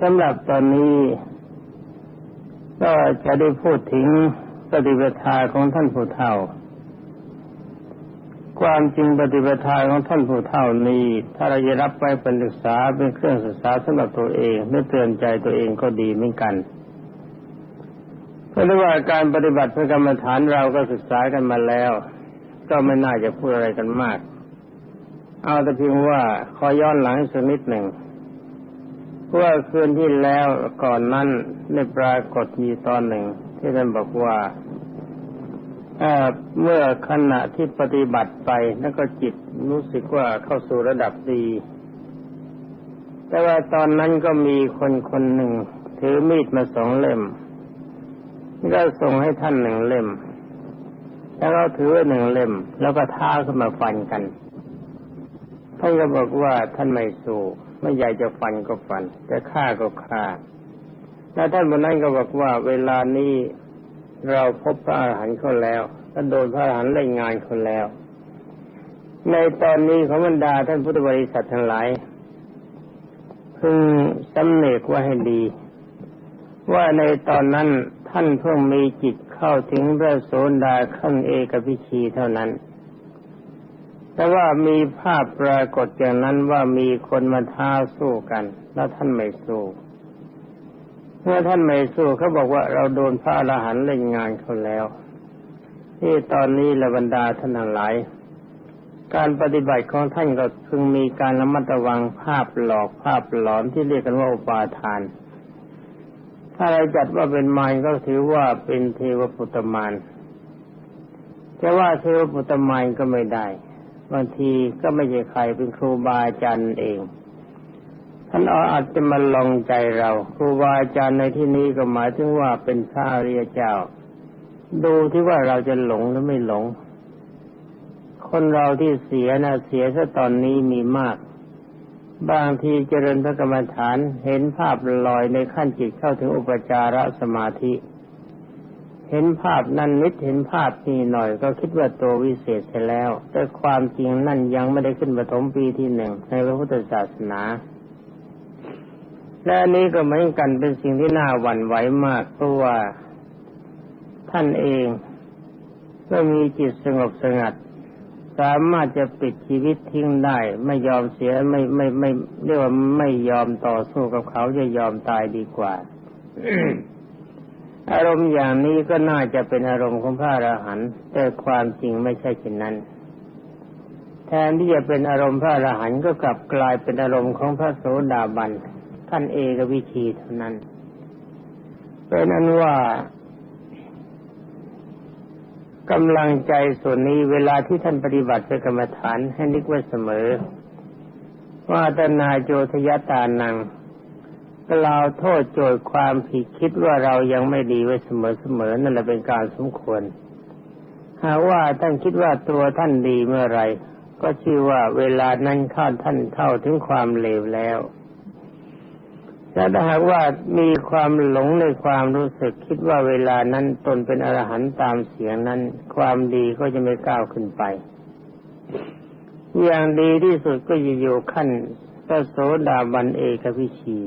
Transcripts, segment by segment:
สำหรับตอนนี้ ก็จะได้พูดถึงปฏิปทาของท่านผู้เฒ่า ความจริงปฏิปทาของท่านผู้เฒ่านี้ ถ้าเราจะรับไว้เป็นศึกษาเป็นเครื่องศึกษาสำหรับตัวเองเมื่อเตือนใจตัวเองก็ดีเหมือนกัน เพราะว่าการปฏิบัติพื่อกรรมฐานเราก็ศึกษากันมาแล้ว ก็ไม่น่าจะพูดอะไรกันมาก เอาแต่เพียงว่าขอย้อนหลังสักนิดหนึ่ง ว่าคืนที่แล้วก่อนนั้นได้ปรากฏมีตอนหนึ่ง ที่ท่านบอกว่าเมื่อขณะที่ปฏิบัติไปแล้วก็จิตรู้สึกว่าเข้าสู่ระดับดี แต่ว่าตอนนั้นก็มีคนคนหนึ่ง ถือมีดมาสองเล่มก็ส่งให้ท่านหนึ่งเล่ม แล้วก็ถือหนึ่งเล่ม แล้วก็ท้าขึ้นมาฟันกันท่านก็บอกว่าท่านไม่สู้ ไม่อยากจะฟันก็ฟัน จะฆ่าก็ฆ่าแล้วท่านบนนั้นก็บอกว่า เวลานี้เราพบพระอรหันต์เขาแล้วก็โดนพระอรหันต์เล่นงานคนแล้ว ในตอนนี้ของบรรดาท่านพุทธบริษัททั้งหลายพึงสำเนกว่าให้ดี ว่าในตอนนั้นท่านเพิ่งมีจิตเข้าถึงพระโสดาขั้นเอกพิชีเท่านั้น แต่ว่ามีภาพปรากฏอย่างนั้นว่ามีคนมาท้าสู้กัน แล้วท่านไม่สู้เมื่อท่านไม่สู้เขาบอกว่าเราโดนพระอรหันต์เล่นงานเขาแล้วที่ตอนนี้ละบรรดาท่านทั้งหลาย การปฏิบัติของท่านก็พึงมีการระมัดระวังภาพหลอกภาพหลอนที่เรียกกันว่าอุปาทาน ถ้าเราจัดว่าเป็นมารก็ถือว่าเป็นเทวปุตตมารจะว่าเทวปุตตมารก็ไม่ได้ บางทีก็ไม่ใช่ใครเป็นครูบาอาจารย์เอง ท่านอาจจะมาลองใจเรา ครูบาอาจารย์ในที่นี้ก็หมายถึงว่าเป็นพระอริยเจ้า ดูที่ว่าเราจะหลงหรือไม่หลง คนเราที่เสียนะเสียซะตอนนี้มีมาก บางทีเจริญพระกรรมฐานเห็นภาพลอยในขั้นจิตเข้าถึงอุปจารสมาธิ เห็นภาพนั่นนิดเห็นภาพนี้หน่อยก็คิดว่าตัววิเศษเสร็จแล้ว แต่ความจริงนั่นยังไม่ได้ขึ้นปฐมปีที่หนึ่งในพระพุทธศาสนา และนี้ก็เหมือนกันเป็นสิ่งที่น่าหวั่นไหวมากเพราะว่าท่านเองก็มีจิตสงบสงัด สามารถจะปิดชีวิตทิ้งได้ ไม่ยอมเสียไม่ไม่ไม่เรียกว่าไม่ยอมต่อสู้กับเขาจะยอมตายดีกว่า อารมณ์อย่างนี้ก็น่าจะเป็นอารมณ์ของพระอรหันต์แต่ความจริงไม่ใช่เช่นนั้น แทนที่จะเป็นอารมณ์พระอรหันต์ก็กลับกลายเป็นอารมณ์ของพระโสดาบันท่านเอกวิชีเท่านั้นเป็นนั้นว่ากำลังใจส่วนนี้เวลาที่ท่านปฏิบัติเป็นกรรมฐานให้นึกไว้เสมอ ว่าตนาโจทยตานัง กล่าวโทษโจทย์ความผิดคิดว่าเรายังไม่ดีไว้เสมอๆนั่นแหละเป็นการสมควร หากว่าท่านคิดว่าตัวท่านดีเมื่อไรก็ชื่อว่าเวลานั้นข้าท่านเท่าถึงความเลวแล้วและถ้าหากว่ามีความหลงในความรู้สึกคิดว่าเวลานั้นตนเป็นอรหันต์ตามเสียงนั้น ความดีก็จะไม่ก้าวขึ้นไป อย่างดีที่สุดก็จะอยู่ขั้นพระโสดาบันเอกพิชี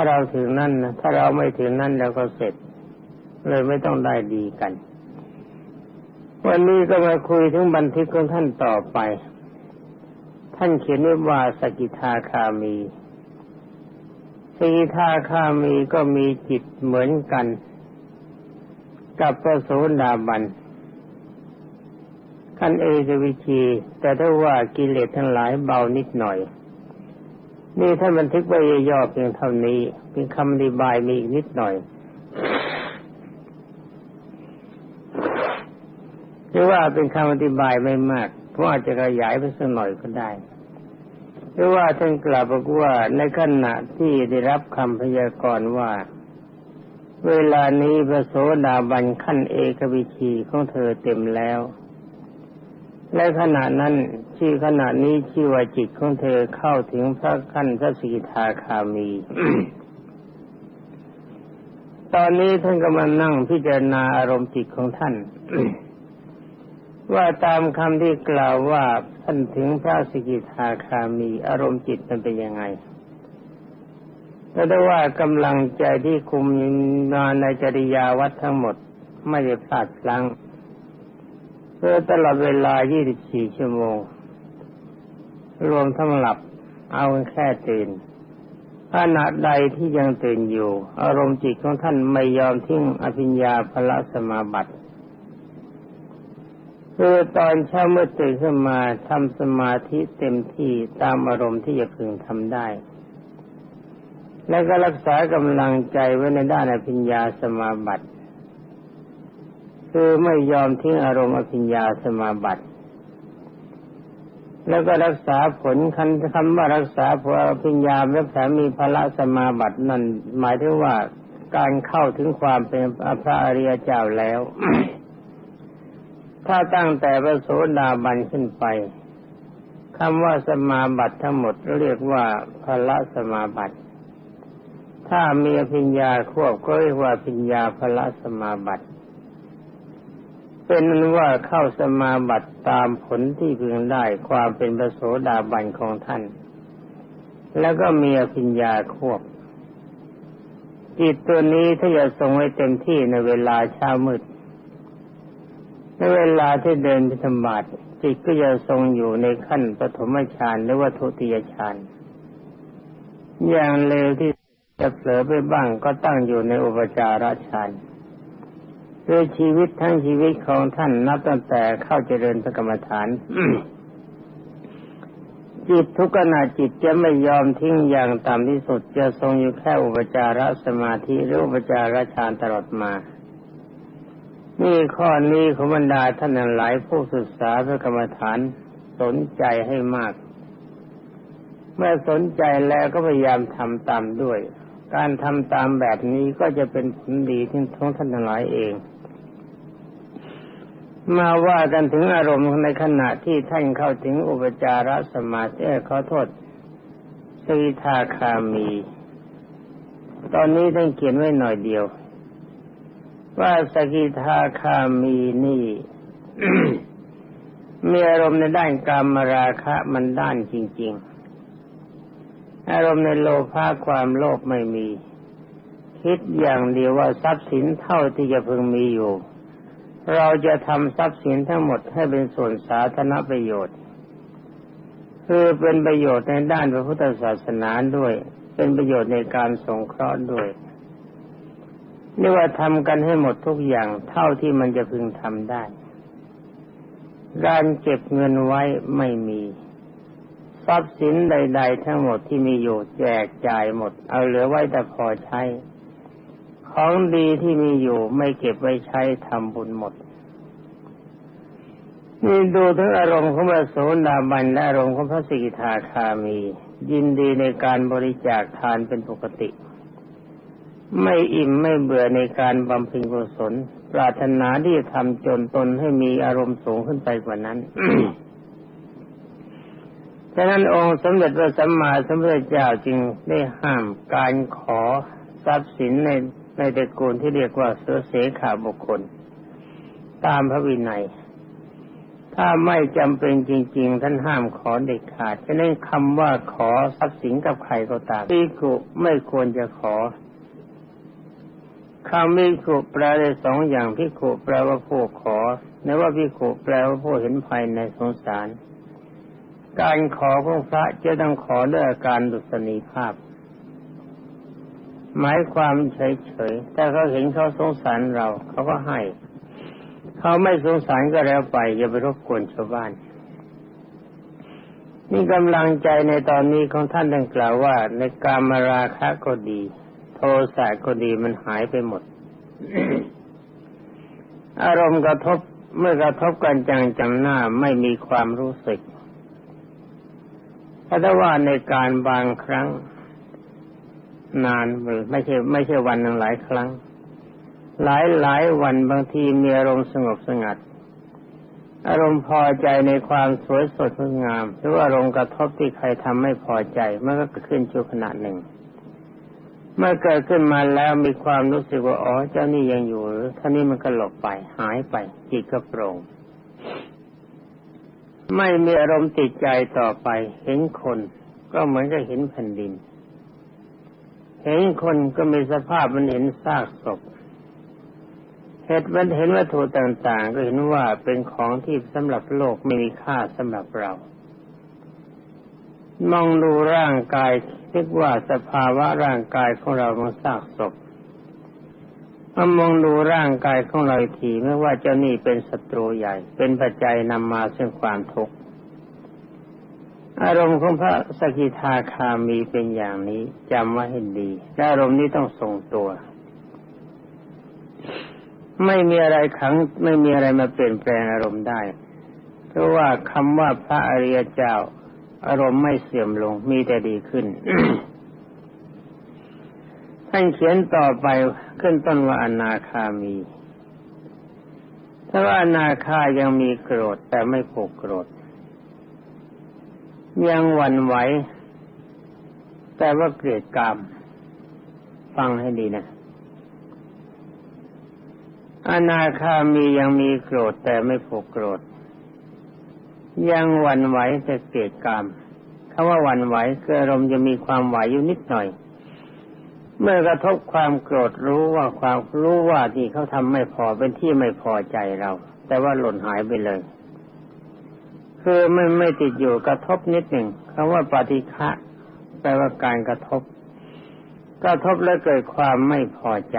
ถ้าเราถึงนั่นนะถ้าเราไม่ถึงนั่นเราก็เสร็จ เลยไม่ต้องได้ดีกัน วันนี้ก็มาคุยถึงบันทึกของท่านต่อไป ท่านเขียนไว้ว่าสกิทาคามีสกิทาคามีก็มีจิตเหมือนกัน กับพระโสดาบันขั้นเอกวิชีแต่ถ้าว่ากิเลสทั้งหลายเบานิดหน่อย นี่ท่านบันทึกไว้ย่อเพียงเท่านี้ เป็นคำอธิบายมีอีกนิดหน่อยหรือว่าเป็นคำอธิบายไม่มาก เพราะอาจจะขยายไปสักหน่อยก็ได้หรือว่าท่านกล่าวบอกว่าในขณะที่ได้รับคำพยากรณ์ว่า เวลานี้พระโสดาบันขั้นเอกวิชีของเธอเต็มแล้ว และขณะนั้น ชื่อขณะนี้ชื่อว่าจิตของเธอเข้าถึงพระขั้นพระสีทาคามี ตอนนี้ท่านกำลังนั่งพิจารณาอารมณ์จิตของท่าน ว่าตามคำที่กล่าวว่าท่านถึงพระสกิทาคามีอารมณ์จิตมันเป็นยังไงก็ได้ว่ากำลังใจที่คุมงานในจริยาวัดทั้งหมดไม่ได้พลาดพลั้งเพื่อตลอดเวลา 24 ชั่วโมง รวมทั้งหลับ เอาแค่ตื่นขณะใดที่ยังตื่นอยู่ อารมณ์จิตของท่านไม่ยอมทิ้งอภิญญาพละสมาบัติคือตอนเช้าเมื่อตื่นขึ้นมาทำสมาธิเต็มที่ตามอารมณ์ที่จะพึงทำได้ และก็รักษากำลังใจไว้ในด้านอภิญญาสมาบัติ คือไม่ยอมทิ้งอารมณ์อภิญญาสมาบัติ แล้วก็รักษาผลคันคำว่ารักษาผลอภิญญาและแถมมีพละสมาบัตินั่นหมายถึงว่าการเข้าถึงความเป็นพระอริยเจ้าแล้ว ถ้าตั้งแต่พระโสดาบันขึ้นไปคำว่าสมาบัติทั้งหมดเรียกว่าพละสมาบัติ ถ้ามีพิญญาควบก็เรียกว่าพิญญาพละสมาบัติ เป็นนั้นว่าเข้าสมาบัติตามผลที่พึงได้ความเป็นพระโสดาบันของท่าน แล้วก็มีพิญญาควบจิตตัวนี้ถ้าจะทรงไว้เต็มที่ในเวลาเช้ามืด ในเวลาที่เดินพิธบาตจิตก็จะทรงอยู่ในขั้นปฐมฌานหรือว่าทุติยฌานอย่างเร็วที่จะเผลอไปบ้างก็ตั้งอยู่ในอุปจารฌาน ด้วยชีวิตทั้งชีวิตของท่านนับตั้งแต่เข้าเจริญพระกรรมฐานจิตทุกขณะจิตจะไม่ยอมทิ้งอย่างต่ำที่สุด จะทรงอยู่แค่อุปจารสมาธิหรืออุปจารฌานตลอดมา นี่ข้อนี้ของบรรดาท่านหลายผู้ศึกษาพระกรรมฐานสนใจให้มาก เมื่อสนใจแล้วก็พยายามทำตามด้วย การทำตามแบบนี้ก็จะเป็นผลดีที่ท้องท่านหลายเอง มาว่ากันถึงอารมณ์ในขณะที่ท่านเข้าถึงอุปจารสมาธิขอโทษสีทาคามี ตอนนี้ท่านเขียนไว้หน่อยเดียว ว่าสกิทาคามีนี่มีอารมณ์ในด้านกามราคะมันด้านจริง ๆ อารมณ์ในโลภะความโลภไม่มี คิดอย่างเดียวว่าทรัพย์สินเท่าที่จะพึงมีอยู่ เราจะทำทรัพย์สินทั้งหมดให้เป็นส่วนสาธารณประโยชน์ คือเป็นประโยชน์ในด้านพระพุทธศาสนาด้วย เป็นประโยชน์ในการสงเคราะห์ด้วยเรียกว่าทำกันให้หมดทุกอย่างเท่าที่มันจะพึงทำได้การเก็บเงินไว้ไม่มี ทรัพย์สินใด ๆ ทั้งหมดที่มีอยู่แจกจ่ายหมด เอาเหลือไว้แต่พอใช้ ของดีที่มีอยู่ไม่เก็บไว้ใช้ทำบุญหมด นี่ดูถึงอารมณ์ของพระโสดาบันและอารมณ์ของพระสิกขาคามี ยินดีในการบริจาคทานเป็นปกติ ไม่อิ่มไม่เบื่อในการบำเพ็ญกุศลปรารถนาที่จะทำจนตนให้มีอารมณ์สูงขึ้นไปกว่านั้นฉะนั้นองค์สมเด็จพระสัมมาสัมพุทธเจ้าจึงได้ห้ามการขอทรัพย์สินใน ในตระกูลที่เรียกว่าเสือเสขาบุคคล ตามพระวินัย ถ้าไม่จำเป็นจริง ๆ ท่านห้ามขอเด็ดขาดฉะนั้นคำว่าขอทรัพย์สินกับใครก็ตามที่กุไม่ควรจะขอคำพิขุแปลได้สองอย่างพิขุแปลว่าผู้ขอในว่าพิขุแปลว่าผู้เห็นภัยในสงสาร การขอของพระจะต้องขอด้วยอาการดุษณีภาพ หมายความเฉยๆแต่เขาเห็นเขาสงสารเรา เขาก็ให้ เขาไม่สงสารก็แล้วไปอย่าไปรบกวนชาวบ้าน นี่กำลังใจในตอนนี้ของท่านดังกล่าวว่า ในกามราคะก็ดี โทสะก็ดีมันหายไปหมด อารมณ์กระทบเมื่อกระทบกันจังจังหน้าไม่มีความรู้สึกถ้าว่าในการบางครั้ง นานไม่ใช่ไม่ใช่วันหนึ่งหลายครั้ง หลายหลายวันบางทีมีอารมณ์สงบสงัด อารมณ์พอใจในความสวยสดงดงาม หรือว่าอารมณ์กระทบที่ใครทำไม่พอใจมันก็เกิดขึ้นชั่วขณะหนึ่ง เมื่อเกิดขึ้นมาแล้วมีความรู้สึกว่าอ๋อเจ้านี่ยังอยู่หรือท่านี้มันก็หลบไปหายไปจิตก็โปร่งไม่มีอารมณ์ติดใจต่อไป เห็นคน ก็เหมือนกับเห็นแผ่นดิน เห็นคนก็มีสภาพมันเห็นซากศพเห็นมันเห็นวัตถุต่าง ๆ ก็เห็นว่าเป็นของที่สำหรับโลกไม่มีค่าสำหรับเรา มองดูร่างกายเรียกว่าสภาวะร่างกายของเรามันซากศพมามองดูร่างกายของเราทีไม่ว่าเจ้านี่เป็นศัตรูใหญ่ เป็นปัจจัยนำมาซึ่งความทุกข์ อารมณ์ของพระสกิทาคามีเป็นอย่างนี้จำไว้ให้ดีอารมณ์นี้ต้องทรงตัว ไม่มีอะไรขัง ไม่มีอะไรมาเปลี่ยนแปลงอารมณ์ได้ เพราะว่าคำว่าพระอริยเจ้า อารมณ์ไม่เสื่อมลงมีแต่ดีขึ้นท่านเขียนต่อไปขึ้นต้นว่าอนาคามีถ้าว่าอนาคายังมีโกรธแต่ไม่ผูกโกรธ ยังหวั่นไหว แต่ว่าเกลียดกรรมฟังให้ดีนะ อนาคามียังมีโกรธแต่ไม่ผูกโกรธ ยังหวั่นไหวแต่เกลียดกรรมคำว่าหวั่นไหวคืออารมณ์จะมีความไหวอยู่นิดหน่อย เมื่อกระทบความโกรธรู้ว่าความรู้ว่าที่เขาทำไม่พอเป็นที่ไม่พอใจเรา แต่ว่าหล่นหายไปเลย คือไม่ไม่ติดอยู่กระทบนิดหนึ่งคำว่าปฏิฆะแปลว่าการกระทบ กระทบแล้วเกิดความไม่พอใจ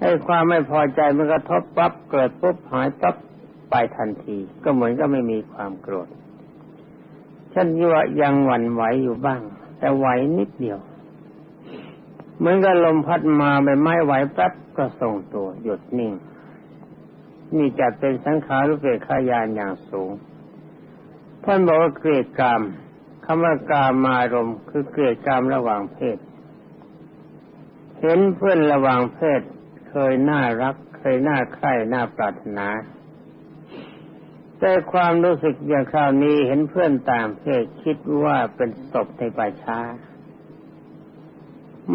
ให้ความไม่พอใจมันกระทบปั๊บเกิดปุ๊บหายปั๊บไปทันที ก็เหมือนก็ไม่มีความโกรธฉันว่ายังหวั่นไหวอยู่บ้าง แต่ไหวนิดเดียว เหมือนกับลมพัดมาใบไม้ไหวแป๊บก็ทรงตัวหยุดนิ่ง นี่จะเป็นสังขารรูปเปขายานอย่างสูง ท่านบอกว่าเกลียดกรรมคำว่ากามมารมคือเกลียดกรรมระหว่างเพศ เห็นเพื่อนระหว่างเพศ เคยน่ารัก เคยน่าใคร่น่าปรารถนา แต่ความรู้สึกอย่างคราวนี้เห็นเพื่อนต่างเพศคิดว่าเป็นศพในป่าช้า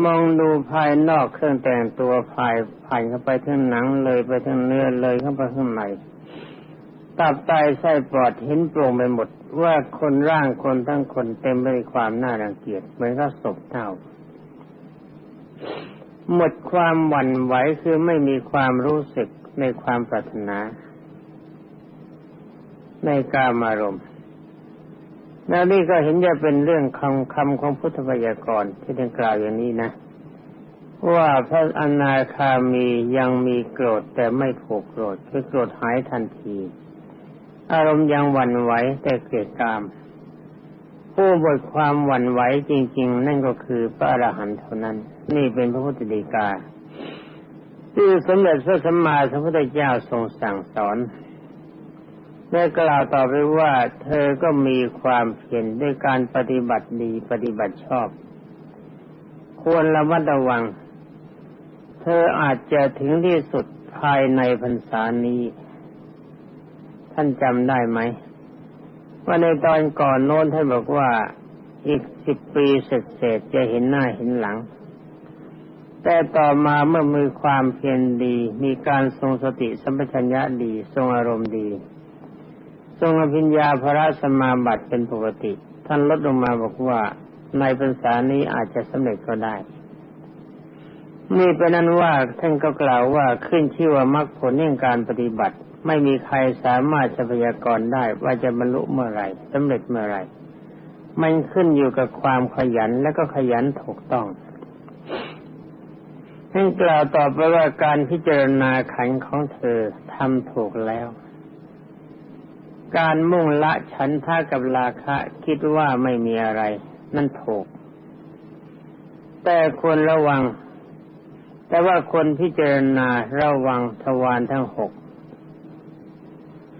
มองดูภายนอกเครื่องแต่งตัวภายผ่านเข้าไปทั้งหนังเลยไปทั้งเนื้อเลยเข้าไปข้างในตับไตไส้ปอดเห็นโปร่งไปหมด ว่าคนร่างคนทั้งคนเต็มไปด้วยความน่ารังเกียจเหมือนกับศพเท่า หมดความหวั่นไหวคือไม่มีความรู้สึกในความปรารถนา ในกามารมณ์ แล้วนี่ก็เห็นจะเป็นเรื่องคำคำของพุทธพยากรณ์ที่ได้กล่าวอย่างนี้นะ ว่าพระอนาคามียังมีโกรธแต่ไม่ผูกโกรธคือโกรธหายทันที อารมณ์ยังหวั่นไหวแต่เกิดกาม ผู้บทความหวั่นไหวจริง ๆ นั่นก็คือพระอรหันต์เท่านั้น นี่เป็นพระพุทธดีกาที่สมเด็จพระสัมมาสัมพุทธเจ้าทรงสั่งสอน ได้กล่าวต่อไปว่า เธอก็มีความเพียรด้วยการปฏิบัติดีปฏิบัติชอบ ควรระมัดระวัง เธออาจจะถึงที่สุดภายในพรรษานี้ ท่านจำได้ไหมว่าในตอนก่อนโน้นท่านบอกว่าอีกสิบปีเสร็จจะเห็นหน้าเห็นหลัง แต่ต่อมาเมื่อมีความเพียรดี มีการทรงสติสัมปชัญญะดี ทรงอารมณ์ดี ทรงอภิญญาพระสมาบัติเป็นปกติ ท่านลดลงมาบอกว่าในภาษานี้อาจจะสำเร็จก็ได้ นี่เป็นนั้นว่าท่านก็กล่าวว่าขึ้นชื่อว่ามรรคผลแห่องการปฏิบัติ ไม่มีใครสามารถจะพยากรณ์ได้ว่าจะบรรลุเมื่อไรสำเร็จเมื่อไรมันขึ้นอยู่กับความขยันและก็ขยันถูกต้องท่านกล่าวต่อไปว่าการพิจารณาขันของเธอทำถูกแล้ว การมุ่งละฉันท่ากับราคะคิดว่าไม่มีอะไร นั่นถูก แต่ควรระวัง แต่ว่าคนพิจารณาระวังทวารทั้งหก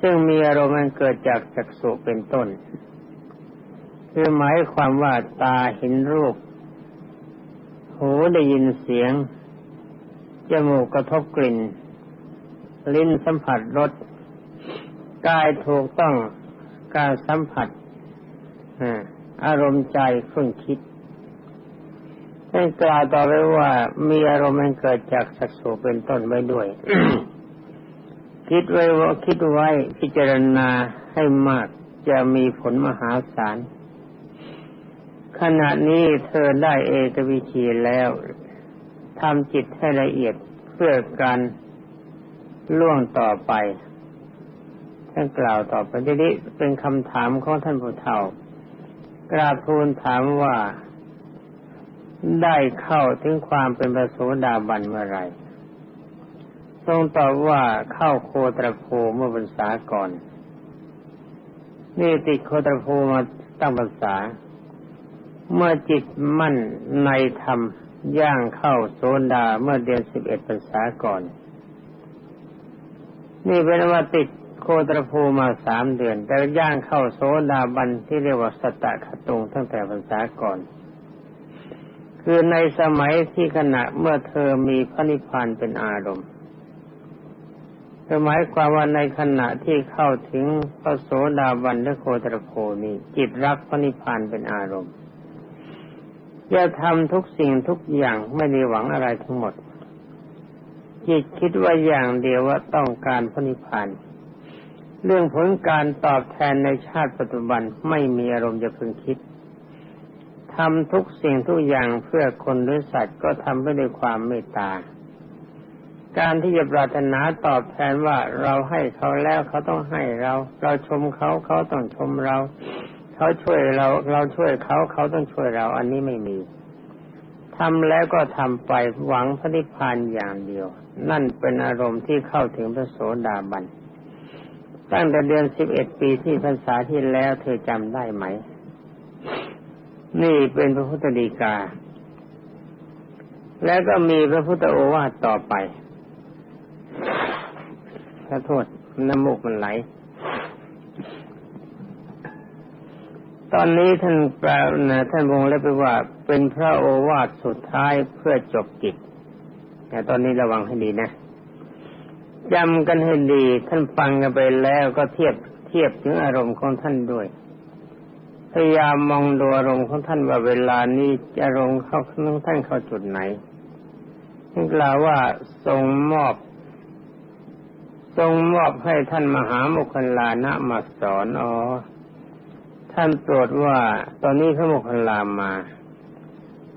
ซึ่งมีอารมณ์เกิดจากจักษุเป็นต้น คือหมายความว่าตาเห็นรูป หูได้ยินเสียง จมูกกระทบกลิ่น ลิ้นสัมผัสรส กายถูกต้องการสัมผัสอารมณ์ใจคุ้นคิดให้กล่าวต่อไปว่ามีอารมณ์มันเกิดจากสักโสเป็นต้นไว้ด้วย คิดไว้ว่าคิดไว้พิจารณาให้มากจะมีผลมหาศาลขณะนี้เธอได้เอกวิชีแล้วทำจิตให้ละเอียดเพื่อการล่วงต่อไป ท่านกล่าวต่อไปนี้เป็นคำถามของท่านผู้เฒ่ากราบทูลถามว่าได้เข้าถึงความเป็นพระโสดาบันเมื่อไรทรงตอบว่าเข้าโคตรโพเมื่อพรรษาก่อน นี่ติดโคตรโพมาตั้งพรรษา เมื่อจิตมั่นในธรรมย่างเข้าโซดาเมื่อเดือนสิบเอ็ดพรรษาก่อน นี่เป็นว่าติด โคตรภูมาสามเดือน แต่ย่างเข้าโซดาบันที่เรียกว่าสตะขตุงตั้งแต่พรรษาก่อน คือในสมัยที่ขณะเมื่อเธอมีพระนิพพานเป็นอารมณ์หมายความว่าในขณะที่เข้าถึงพระโสดาบันและโคตรโพนี้จิตรักพระนิพพานเป็นอารมณ์จะทำทุกสิ่งทุกอย่างไม่ได้หวังอะไรทั้งหมด จิตคิดว่าอย่างเดียวว่าต้องการพระนิพพาน เรื่องผลการตอบแทนในชาติปัจจุบันไม่มีอารมณ์จะพึงคิดทำทุกสิ่งทุกอย่างเพื่อคนหรือสัตว์ก็ทำไปด้วยความเมตตา การที่จะปรารถนาตอบแทนว่าเราให้เขาแล้วเขาต้องให้เรา เราชมเขาเขาต้องชมเรา เขาช่วยเราเราช่วยเขาเขาต้องช่วยเรา อันนี้ไม่มีทำแล้วก็ทำไปหวังพระนิพพานอย่างเดียว นั่นเป็นอารมณ์ที่เข้าถึงพระโสดาบัน ตั้งแต่เดือนสิบเอ็ดปีที่พรรษาที่แล้วเธอจำได้ไหม นี่เป็นพระพุทธดีกา แล้วก็มีพระพุทธโอวาทต่อไปขอโทษน้ำมูกมันไหล ตอนนี้ท่านแปลนะท่านวงเล็บไปว่า เป็นพระโอวาทสุดท้ายเพื่อจบกิจ แต่ตอนนี้ระวังให้ดีนะ จำกันให้ดี ท่านฟังกันไปแล้วก็เทียบเทียบถึงอารมณ์ของท่านด้วย พยายามมองดูอารมณ์ของท่านว่าเวลานี้อารมณ์เข้าท่านเข้าจุดไหนท่านกล่าวว่าทรงมอบ ทรงมอบให้ท่านมหาโมคคลานะมาสอนอ๋อท่านโปรดว่าตอนนี้พระโมคคัลลามา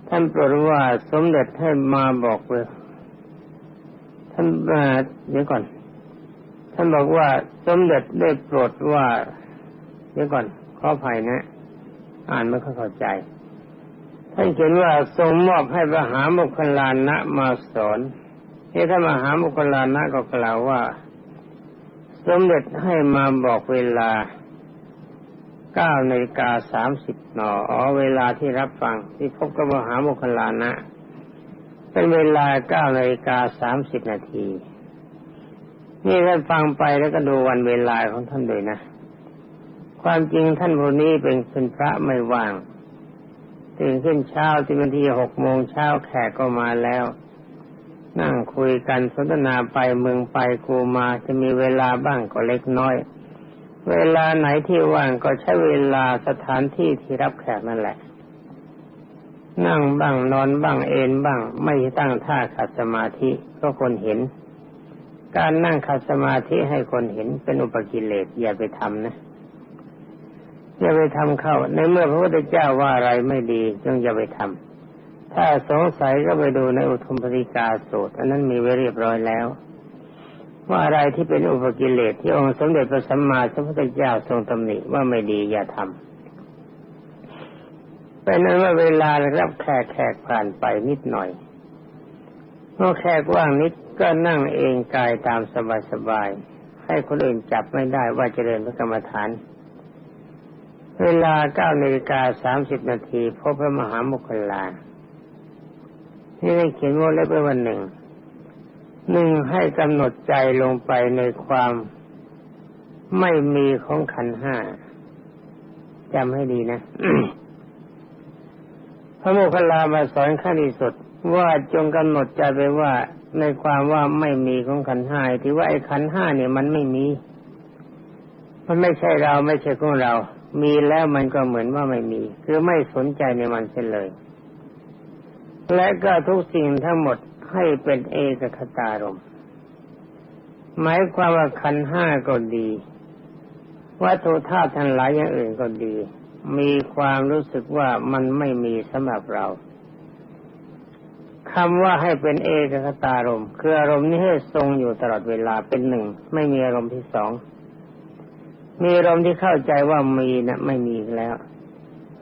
ท่านโปรดว่าสมเด็จให้มาบอกเลย ท่านเดี๋ยวก่อน ท่านบอกว่าสมเด็จได้โปรดว่า เดี๋ยวก่อนขออภัยนะ อ่านไม่ค่อยเข้าใจ ท่านเขียนว่าทรงมอบให้พระหามคคลานะมาสอนเฮ้ถ้ามหามคคลานะก็กล่าวว่า สมเด็จให้มาบอกเวลาเก้านาฬิกาสามสิบนออ๋อเวลาที่รับฟังที่พบกับมหาโมคลานะ เป็นเวลาเก้านาฬิกาสามสิบนาทีนี่ท่านฟังไปแล้วก็ดูวันเวลาของท่านด้วยนะ ความจริงท่านผู้นี้เป็นเป็นพระไม่ว่างตื่นขึ้นเช้าที่วันที่หกโมงเช้าแขกก็มาแล้ว นั่งคุยกันสนทนาไปเมืองไปกูมาจะมีเวลาบ้างก็เล็กน้อย เวลาไหนที่ว่างก็ใช้เวลาสถานที่ที่รับแขกนั่นแหละ นั่งบ้างนอนบ้างเอนบ้าง ไม่ตั้งท่าขัดสมาธิก็คนเห็น การนั่งขัดสมาธิให้คนเห็นเป็นอุปกิเลสอย่าไปทำนะอย่าไปทำเข้า ในเมื่อพระพุทธเจ้าว่าอะไรไม่ดีจงอย่าไปทำถ้าสงสัยก็ไปดูในอุทุมปริกาสูตรอันนั้นมีไว้เรียบร้อยแล้ว ว่าอะไรที่เป็นอุปกิเลสที่องค์สมเด็จพระสัมมาสัมพุทธเจ้าทรงตำหนิว่าไม่ดีอย่าทำ เป็นนั้นว่าเวลารับแขกแขกผ่านไปนิดหน่อยเมื่อแขกว่างนิดก็นั่งเองกายตามสบายๆให้คนอื่นจับไม่ได้ว่าเจริญพระกรรมฐาน เวลาเก้านาฬิกาสามสิบนาทีพบพระมหามุคลาที่ได้เขียนว่าเล็บไว้วันหนึ่งหนึ่งให้กำหนดใจลงไปในความไม่มีของขันห้าจำให้ดีนะ ระโมคคัลลามาสอนขั้นที่สุดว่าจงกำหนดใจไปว่าในความว่าไม่มีของขันห้าที่ว่าไอ้ขันห้าเนี่ยมันไม่มี มันไม่ใช่เราไม่ใช่ของเรา มีแล้วมันก็เหมือนว่าไม่มี คือไม่สนใจในมันเสียเลย และก็ทุกสิ่งทั้งหมดให้เป็นเอกคตารมหมายความว่าขันห้าก็ดี วัตถุธาตุทั้งหลายอย่างอื่นก็ดี มีความรู้สึกว่ามันไม่มีสำหรับเราคำว่าให้เป็นเอกคตารมณ์คืออารมณ์นี้ให้ทรงอยู่ตลอดเวลาเป็นหนึ่ง ไม่มีอารมณ์ที่สองมีอารมณ์ที่เข้าใจว่ามีนะไม่มีแล้ว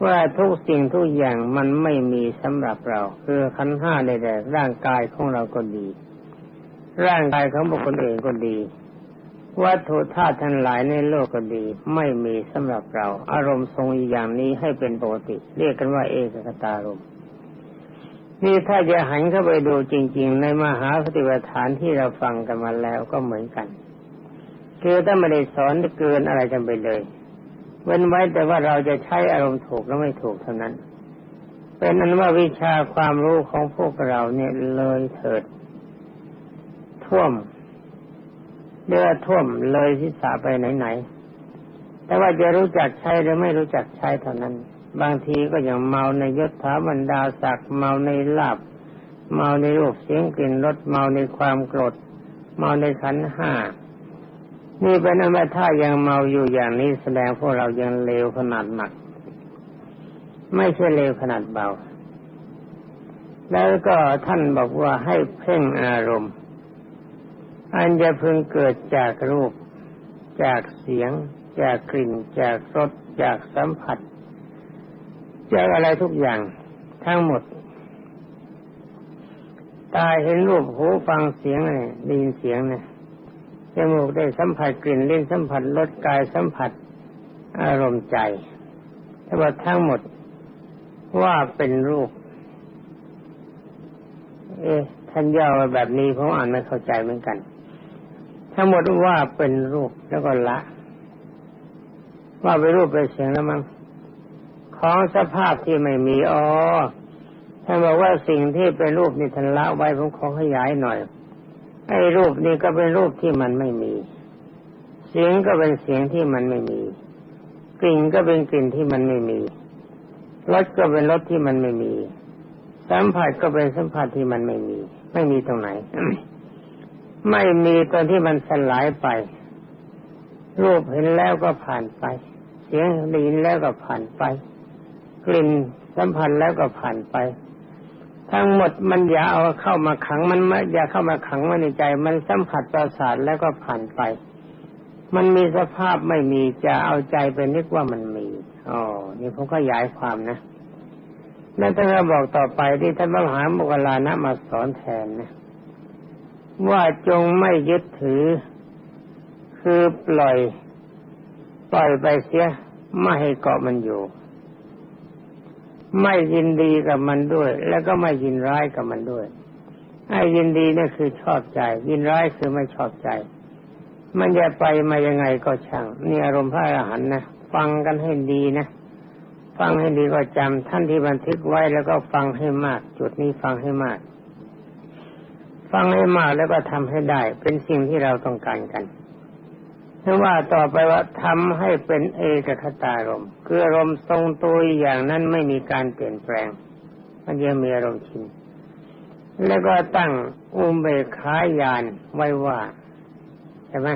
ว่าทุกสิ่งทุกอย่างมันไม่มีสำหรับเรา คือขันห้าใดๆร่างกายของเราก็ดี ร่างกายของบุคคลอื่นก็ดี วัตถุธาตุทั้งหลายในโลกก็ดี ไม่มีสำหรับเรา อารมณ์ทรงอย่างนี้ให้เป็นปกติ เรียกกันว่าเอกคตารมนี่ถ้าจะหันเข้าไปดูจริง ๆ ในมหาปฏิปทานที่เราฟังกันมาแล้วก็เหมือนกันคือถ้าไม่ได้สอนเกินอะไรกันไปเลย เว้นไว้แต่ว่าเราจะใช้อารมณ์ถูกแล้วไม่ถูกเท่านั้น เป็นนั้นว่าวิชาความรู้ของพวกเราเนี่ยเลยเถิด ท่วม เรือท่วมเลยทิศาไปไหนๆแต่ว่าจะรู้จักใช้หรือไม่รู้จักใช้เท่านั้น บางทีก็อย่างเมาในยศถาบรรดาศักดิ์เมาในลาบเมาในรูปเสียงกลิ่นรสเมาในความโกรธ เมาในขันห้านี่เป็นอันว่าถ้ายังเมาอยู่อย่างนี้แสดงพวกเรายังเลวขนาดหนัก ไม่ใช่เลวขนาดเบา แล้วก็ท่านบอกว่าให้เพ่งอารมณ์ อันจะพึงเกิดจากรูป จากเสียง จากกลิ่น จากรส จากสัมผัส จากอะไรทุกอย่างทั้งหมด ตาเห็นรูปหูฟังเสียงเนี่ยได้ยินเสียงเนี่ยจมูกได้สัมผัสกลิ่นลิ้นสัมผัสรสกายสัมผัส อารมณ์ใจแต่ว่าทั้งหมดว่าเป็นรูป เอ๊ะท่านย่อแบบนี้ผมอ่านไม่เข้าใจเหมือนกัน ทั้งหมดว่าเป็นรูปแล้วก็ละ ว่าเป็นรูปเป็นเสียงแล้วมั้งของสภาพที่ไม่มีอ๋อท่านบอกว่าสิ่งที่เป็นรูปนี่ท่านละไว้ผมขอขยายหน่อยไอ้รูปนี่ก็เป็นรูปที่มันไม่มี เสียงก็เป็นเสียงที่มันไม่มี กลิ่นก็เป็นกลิ่นที่มันไม่มีรสก็เป็นรสที่มันไม่มี สัมผัสก็เป็นสัมผัสที่มันไม่มี ไม่มีตรงไหน ไม่มีตอนที่มันสลายไป รูปเห็นแล้วก็ผ่านไป เสียงได้ยินแล้วก็ผ่านไป กลิ่นสัมผัสแล้วก็ผ่านไป ทั้งหมดมันอย่าเอาเข้ามาขังมันไม่อย่าเข้ามาขังไว้ในใจ มันสัมผัสประสาทแล้วก็ผ่านไป มันมีสภาพไม่มีจะเอาใจไปนึกว่ามันมีอ๋อนี่ผมก็ย้ายความนะนั่นถ้าบอกต่อไปที่ท่านมหาโมกลานะมาสอนแทนนะ ว่าจงไม่ยึดถือ คือปล่อย ปล่อยไปเสียไม่ให้เกาะมันอยู่ ไม่ยินดีกับมันด้วย แล้วก็ไม่ยินร้ายกับมันด้วยไอ้ยินดีนี่คือชอบใจ ยินร้ายคือไม่ชอบใจ มันจะไปมายังไงก็ช่างนี่อารมณ์พระอรหันต์นะฟังกันให้ดีนะฟังให้ดีก็จำท่านที่บันทึกไว้แล้วก็ฟังให้มาก จุดนี้ฟังให้มาก ฟังให้มากแล้วก็ทำให้ได้ เป็นสิ่งที่เราต้องการกันเพราะว่าต่อไปว่าทำให้เป็นเอกคตารมคืออารมณ์ทรงตัวอย่างนั้นไม่มีการเปลี่ยนแปลง มันยังมีอารมณ์ชินแล้วก็ตั้งอุเบกขายานไว้ว่าใช่ไหม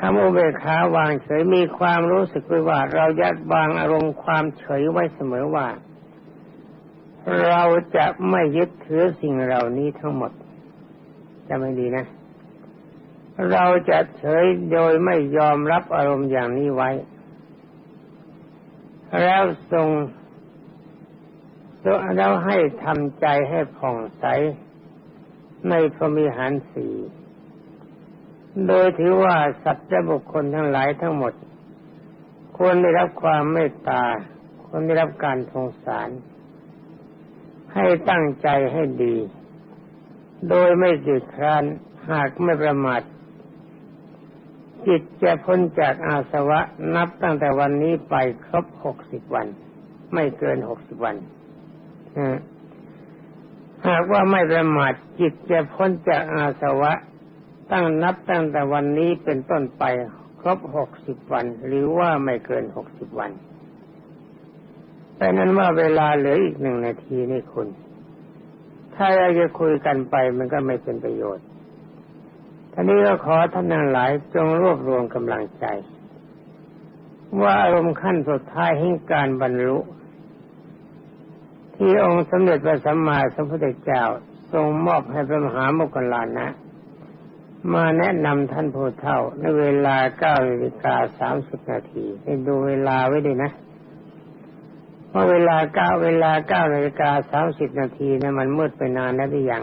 คำอุเบกขาวางเฉยมีความรู้สึกไว้ว่า เราจะวางอารมณ์ความเฉยไว้เสมอว่า เราจะไม่ยึดถือสิ่งเหล่านี้ทั้งหมด จะไม่ดีนะ เราจะเฉยโดยไม่ยอมรับอารมณ์อย่างนี้ไว้ แล้วทรงแล้วให้ทำใจให้ผ่องใส ในพรมีหารสีโดยถือว่าสัตว์และบุคคลทั้งหลายทั้งหมด ควรได้รับความเมตตาควรได้รับการสงสาร ให้ตั้งใจให้ดี โดยไม่จิตคร้านหากไม่ประมาทจิตจะพ้นจากอาสวะนับตั้งแต่วันนี้ไปครบหกสิบวัน ไม่เกินหกสิบวันหากว่าไม่ประมาทจิตจะพ้นจากอาสวะ ตั้งนับตั้งแต่วันนี้เป็นต้นไป ครบหกสิบวัน หรือว่าไม่เกินหกสิบวัน แต่นั้นว่าเวลาเหลืออีกหนึ่งนาทีนี่คุณ ถ้าเรากจะคุยกันไปมันก็ไม่เป็นประโยชน์ท่านี้ก็ขอท่านทั้งหลายจงรวบรวมกำลังใจ ว่าอารมณ์ขั้นสุดท้ายแห่งการบรรลุ ที่องค์สมเด็จพระสัมมาสัมพุทธเจ้าทรงมอบให้พระมหาโมคคลลานะ มาแนะนำท่านผู้เฒ่าในเวลาเก้านาฬิกาสามสิบนาทีให้ดูเวลาไว้ด้วยนะ เพราเวลาเก้าเวลาเก้านาฬิกาสามสิบนาทีนะมันมืดไปนานแล้วหรือยัง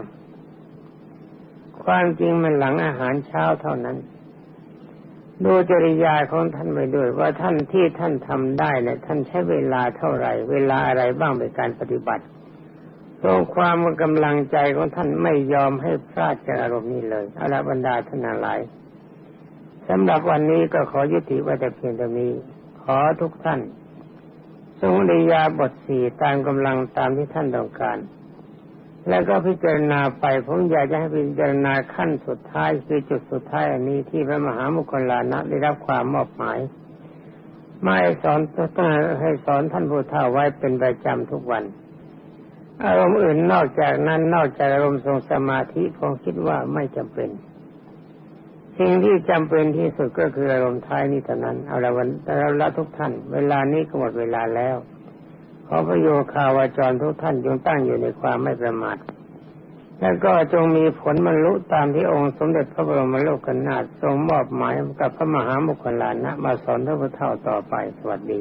ความจริงมันหลังอาหารเช้าเท่านั้น ดูจริยาของท่านไปด้วย ว่าท่านที่ท่านทำได้เนะี่ยท่านใช้เวลาเท่าไหร่ เวลาอะไรบ้างในการปฏิบัติตรงความกำลังใจของท่านไม่ยอมให้พลาดจากอารมณ์นี้เลยอาลบรรดาท่านหลายสำหรับวันนี้ก็ขอยุติไว้แต่เพียงเท่านี้ ขอทุกท่าน ทรงริยาบทสี่ตามกำลังตามที่ท่านต้องการ แล้วก็พิจารณาไปผมอยากจะให้พิจารณาขั้นสุดท้ายคือจุดสุดท้ายอันนี้ที่พระมหามุคลานะได้รับความมอบหมายม่สอนต้องให้สอนท่านผู้เฒ่าไว้เป็นประจำทุกวัน อารมณ์อื่นนอกจากนั้นนอกจากอารมณ์ทรงสมาธิผมคิดว่าไม่จำเป็น สิ่งที่จำเป็นที่สุดก็คืออารมณ์ท้ายนี้เท่านั้น เอาละวันเราละทุกท่าน เวลานี้ก็หมดเวลาแล้ว ขอประโยชน์ข่าวาจรทุกท่านจงตั้งอยู่ในความไม่ประมาทแล้วก็จงมีผลบรรลุตามที่องค์สมเด็จพระบรมโลกนาถทรงมอบหมายกับพระมหามุขลานะมาสอนท่านผู้เฒ่าต่อไปสวัสดี